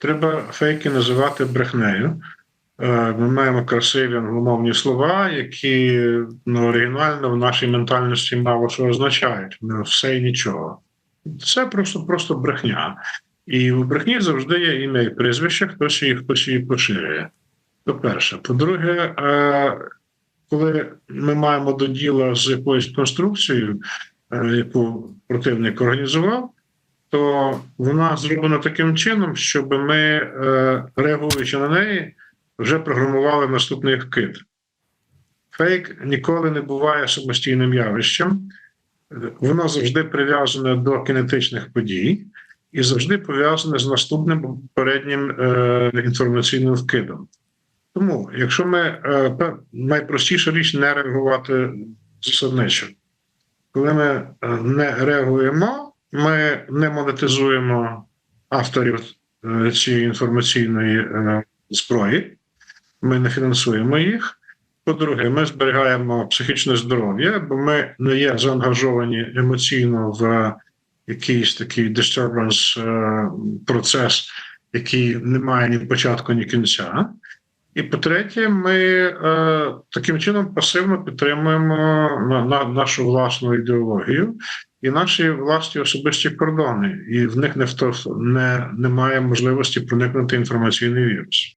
треба фейки називати брехнею. Е, Ми маємо красиві англомовні слова, які ну, оригінально в нашій ментальності мало що означають. Ну, все і нічого. Це просто, просто брехня. І у брехні завжди є ім'я і прізвище, хтось її, хтось її поширює. Це перше. По-друге, е, коли ми маємо до діла з якоюсь конструкцією, е, яку противник організував, то вона зроблена таким чином, щоб ми, е, реагуючи на неї, вже програмували наступний вкид. Фейк ніколи не буває самостійним явищем, воно завжди прив'язане до кінетичних подій і завжди пов'язане з наступним попереднім е, інформаційним вкидом. Тому, якщо ми е, найпростіша річ не реагувати засадничо. Коли ми не реагуємо, ми не монетизуємо авторів е, цієї інформаційної е, зброї, ми не фінансуємо їх. По-друге, ми зберігаємо психічне здоров'я, бо ми не є заангажовані емоційно в якийсь такий disturbance е, процес, який не має ні початку, ні кінця. І по-третє, ми е, таким чином пасивно підтримуємо на, на, нашу власну ідеологію і наші власні особисті кордони, і в них не, втор- не, немає можливості проникнути інформаційний вірус.